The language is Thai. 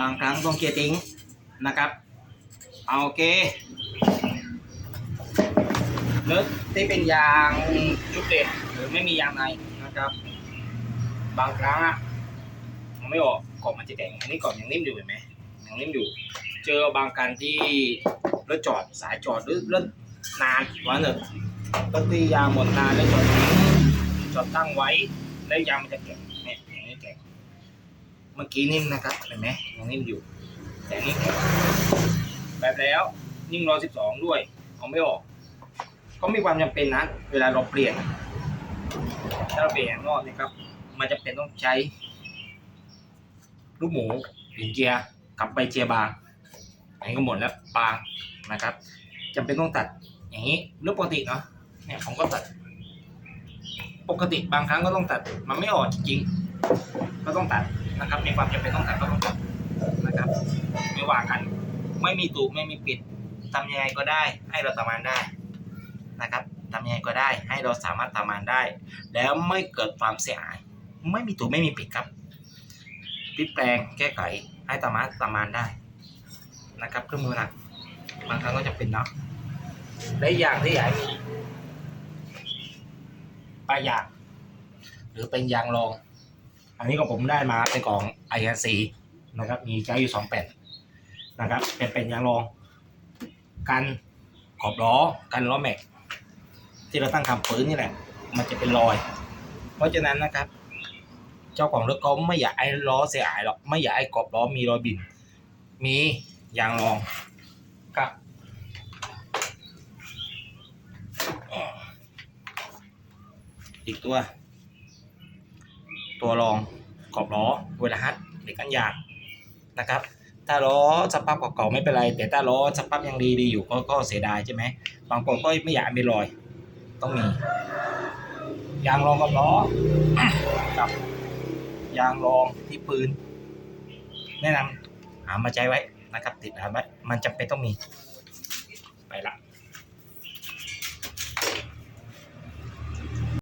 บางครั้งต้องเกียร์ทิ้งนะครับ เอาโอเครถที่เป็นยางจุดเด่นหรือไม่มียางในนะครับ บางครั้งอะมันไม่ออกกรอบมันจะแข็งอันนี้กรอบยังนิ่มอยู่เห็นไหมยังนิ่มอยู่ เจอบางการที่รถจอดสายจอดหรือรถนานวันหนึ่งรถตียางหมดนานแล้วจอดจอดตั้งไว้แล้วยางมันจะแข็งเนี่ยอย่าง แข็งเมื่อกี้นิ่มนะครับเห็นไหมยังนิ่มอยู่ แต่นี้แข็งแบบแล้วนิ่งร้อยสิบสองด้วย เอาไม่ออก ก็มีความจำเป็นนะเวลาเราเปลี่ยน ถ้าเราเปลี่ยนอย่างนอกนะครับ มันจะเป็นต้องใช้ลูกหมูเปลี่ยนเกียร์กลับไปเกียร์บางอันนี้ก็หมดแล้วบางนะครับจำเป็นต้องตัดอย่างนี้เรื่องปกติเนาะเนี่ยผมก็ตัด ปกติบางครั้งก็ต้องตัด มันไม่ออกจริง ก็ต้องตัดนะครับ มีความจำเป็นต้องตัดก็ต้องตัดนะครับ ไม่ว่ากัน ไม่มีตูไม่มีปิดทำยังไงก็ได้ ให้เราทำงานได้นะครับทำยังไงก็ได้ ให้เราสามารถทำงานได้ แล้วไม่เกิดความเสียหาย ไม่มีตูไม่มีปิดครับพลิกแปลงแก้ไขให้สามารถทำงานได้นะครับเครื่องมือหนักบางครั้งก็จะเป็นเนาะและอย่างที่ใหญ่มีปลายยางหรือเป็นยางรอง อันนี้ก็ผมได้มาเป็นของ i อ c นะครับ มีใจอยู่สองแผ่นนะครับ เป็นเป็นยางรองกันขอบล้อกันล้อแม็ก ที่เราตั้งคำปืนนี่แหละ มันจะเป็นรอย เพราะฉะนั้นนะครับ เจ้าของรถเขาไม่อยากให้ล้อเสียหายหรอกไม่อยากให้ขอบล้อมีรอยบิน มียางรองกับอีกตัว ตัวรองขอบล้อเวลาฮัดเด็กกันยางนะครับถ้าล้อสภาพเก่าๆไม่เป็นไร แต่ถ้าล้อสภาพยังดีดีๆอยู่ก็ก็เสียดายใช่ไหมบางคนก็ไม่อยากมีรอย ต้องมียางรองกับล้อกับยางรองที่ปืน แนะนำหามาใจไว้นะครับ ติดหาไว้มันจำเป็นต้องมี